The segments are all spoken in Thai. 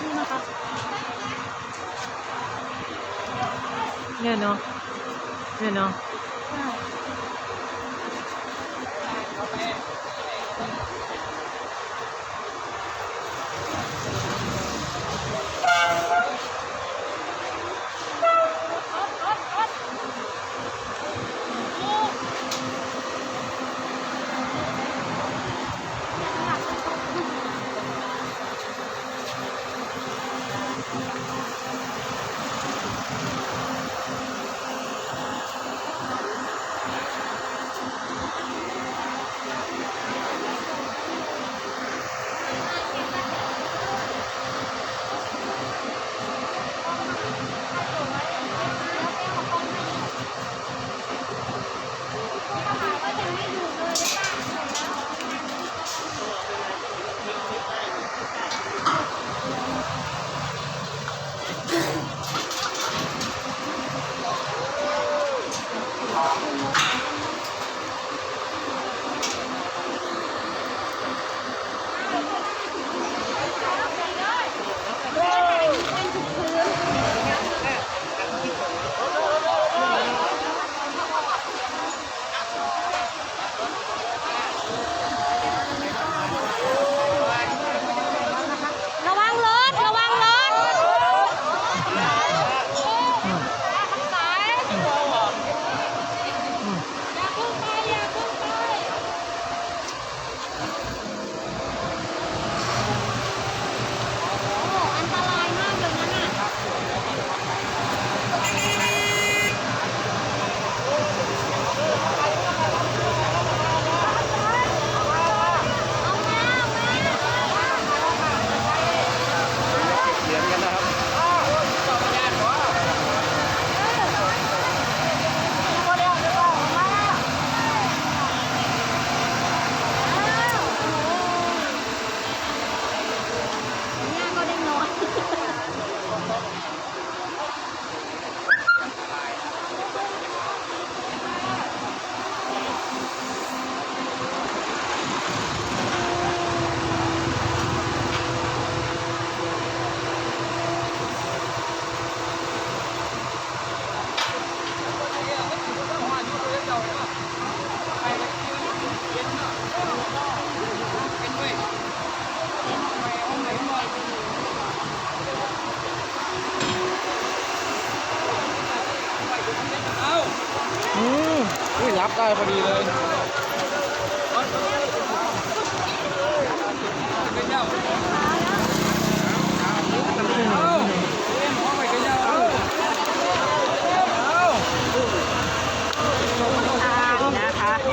นี่นะค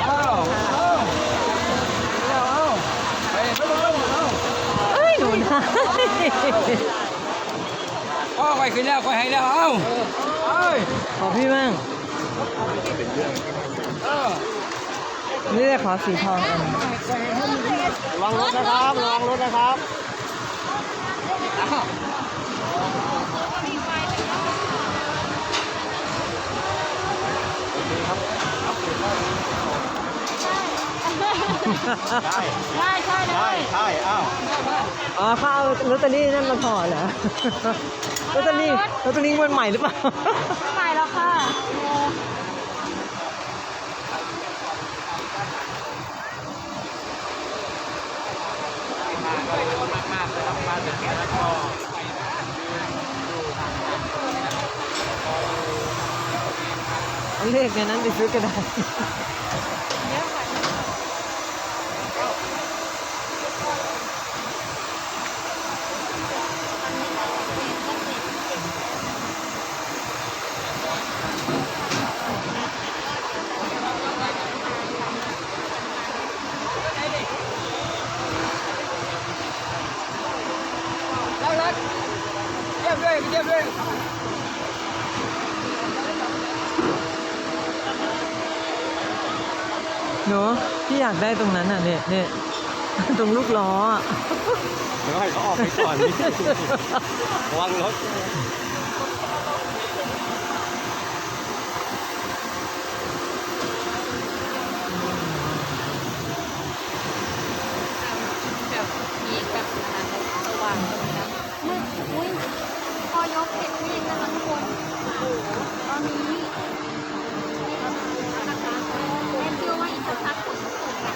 เอาเอ้ยหนูนะพ่อไปขึ้นแล้วไปให้แล้ว เอาเอ้ยขอพี่บ้าง เออ นี่ เลยขอสีทองอันระวังรถนะครับระวังรถนะครับใช่ใช่ได้ ใช่อ้าวอ๋อเขาเอาลอตเตอรี่นั่นมาถอดเหรอลอตเตอรี่ลอตเตอรี่งวันใหม่หรือเปล่า เอาเลขในนั้นไปซื้อก็ได้ รักรักเยี่ยมด้วยเยี่ยมด้วย หนูพี่อยากได้ตรงนั้นอะเนี่ยเนี่ยตรงลูกล้ออะเดี๋ยวให้เขาออกไปก่อนนี่ระวังรถแบบมีแบบสว่างตรงนี้เผ็ดเองนะคะทุกคนโอ้โหตอนนี้นี่เราทำแล้วนะคะแอนเชื่อว่าอีกสักพักฝนจะตกค่ะ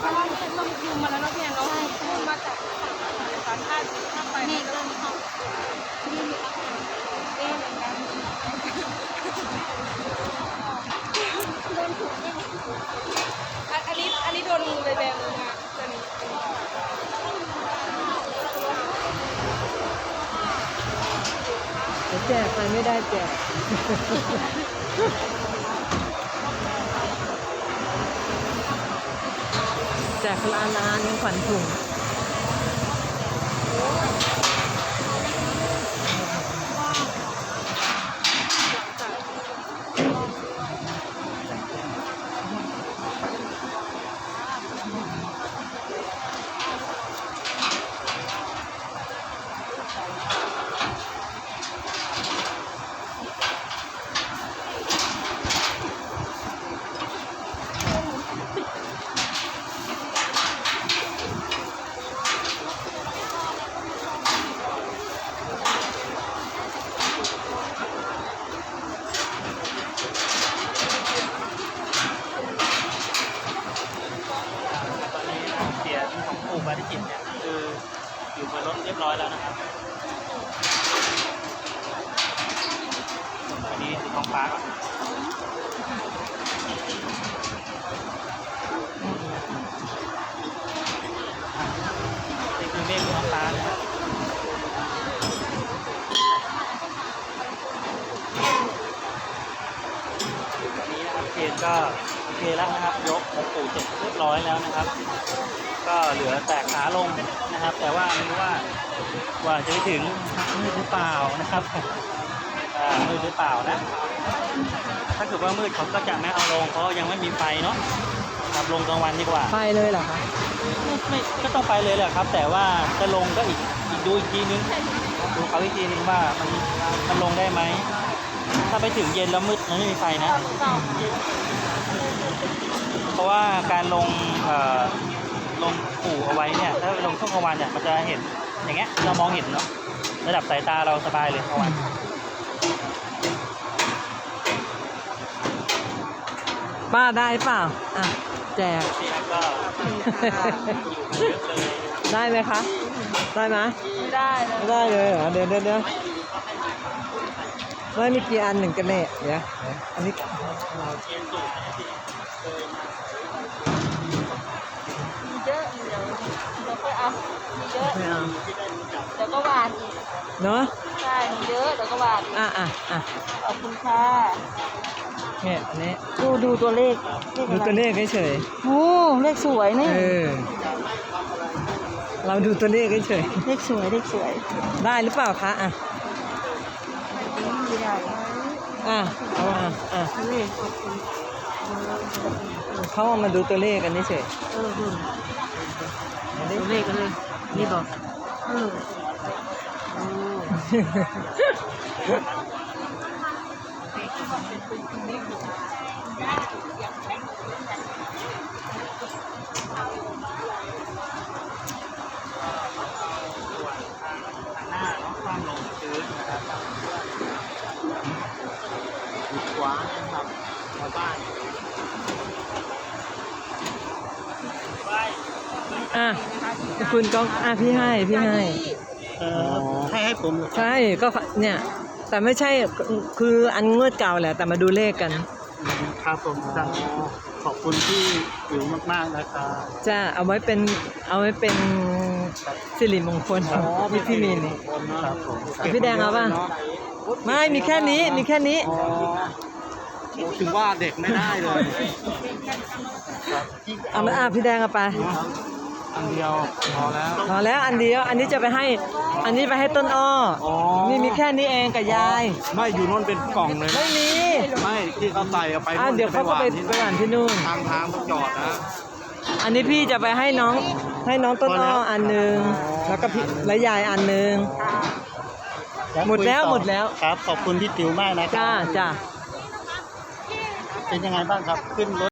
เพราะว่าเป็นลมยุงมาแล้วเนาะพี่แอนเนาะลมมาจากสารธาตุ ธาตุไฟเมฆเริ่มเข้านี่มีอากาศเอ๊ะเหมือนกันโดนถุงได้อันนี้อันนี้โดนงูเลยแบมือมาตัวนี้แจกใครไม่ได้แจกแจกคนละนละอันขวัญถุง Thank you. รถเรียบร้อยแล้วนะครับอันนี้คือท้องฟ้าก่อนนี่คือเมฆบนท้องฟ้านะครับตอนนี้นะครับเคนก็ อเคแล้วนะครับ ยกของปู่เสร็จเรียบร้อยแล้วนะครับ ก็เหลือแต่ขาลงนะครับ แต่ว่าไม่รู้ว่าว่าจะไปถึงมืดหรือเปล่านะครับอ่ามืดหรือเปล่านะ ถ้าเกิดว่ามืดเขาก็จะไม่เอาลงเพราะยังไม่มีไฟเนาะครับลงกลางวันดีกว่าไปเลยเหรอคะไม่ไม่ก็ต้องไปเลยแหละครับ แต่ว่าจะลงก็อีกอีกดูอีกทีนึงดูเขาอีกทีนึงว่ามันมันลงได้ไหมถ้าไปถึงเย็นแล้วมืดมันไม่มีไฟนะเพ ราะว่าการลงเอ่อลงปู่เอาไว้เนี่ยถ้าลงช่วงกลางวันเนี่ยมันจะเห็นอย่างเงี้ยเรามองเห็นเนาะระดับสายตาเราสบายเลยกลางวันป้าได้เปล่าอะแจกนี่ครับก็อยู่กันเยอะเลยได้ไหมคะ ได้ไหมไม่ได้เลยไม่ได้เลยเหรอเดี๋ยวเดี๋ยวเดี๋ยวไม่มีกี่อันหนึ่งกันเนี่ยเดี๋ยวเดี๋ยวอันนี้ เทียนสูงนะที่เคยมา มีเยอะเดี๋ยวเดี๋ยวค่อยเอามีเย อะไม่เอาที่ได้รู้จักเดี๋ยวก็หวานอีกเนาะใช่มีเยอะเดี๋ยวก็หวานอีกอะอะอะขอบคุณค่ะเนี่ยอันนี้ดูดูตัวเลขดูตัวเลขเฉยโอ้เลขสวยๆนี่ เออ เราดูตัวเลขเฉยเลขสวยเลขสวยๆได้หรือเปล่าคะอะไม่ได้อะเอาอะอะเลขขอบคุณเขาเอามาดูตัวเลขกันเฉยเออดูๆอันนี้ตัวเลขกันเลย นี่บอกเออโอ้ทางหน้าเนาะความลงชื้นนะครับขวานะครับชาวบ้านไป อะ คุณก็อะพี่ให้พี่ให้เออให้ให้ผมเหรอใช่ก็เนี่ย แต่ไม่ใช่คืออันงวดเก่าแหละแต่มาดูเลขกันครับผมครับขอบคุณที่อยู่มากๆนะครับจะเอาไว้เป็นเอาไว้เป็นสิริมงคลพี่พี่มีนี่ครับผมอะพี่แดงเอาป่ะไม่มีแค่นี้มีแค่นี้อ๋อถึงว่าเด็กไม่ได้เลยเอามาอะพี่แดงเอาไป อันเดียวพอแล้ว พอแล้วอันเดียวอันนี้จะไปให้อันนี้ไปให้ต้นอ้อออ นี่มีแค่นี้เองกับยาย ไม่อยู่โน่นเป็นกล่องเลยไม่มีไม่ที่เขาใส่เอาไปอะเดี๋ยวเขาก็ไปไปหวานที่นู่น ทางทางต้องจอดนะ อันนี้พี่จะไปให้น้องให้น้องต้นอ้ออันหนึ่งแล้วก็พี่และยายอันหนึ่ง หมดแล้วหมดแล้ว ครับ ขอบคุณพี่ติ๋วมากนะครัจ้าจ้า เป็นยังไงบ้างครับ ขึ้นรถ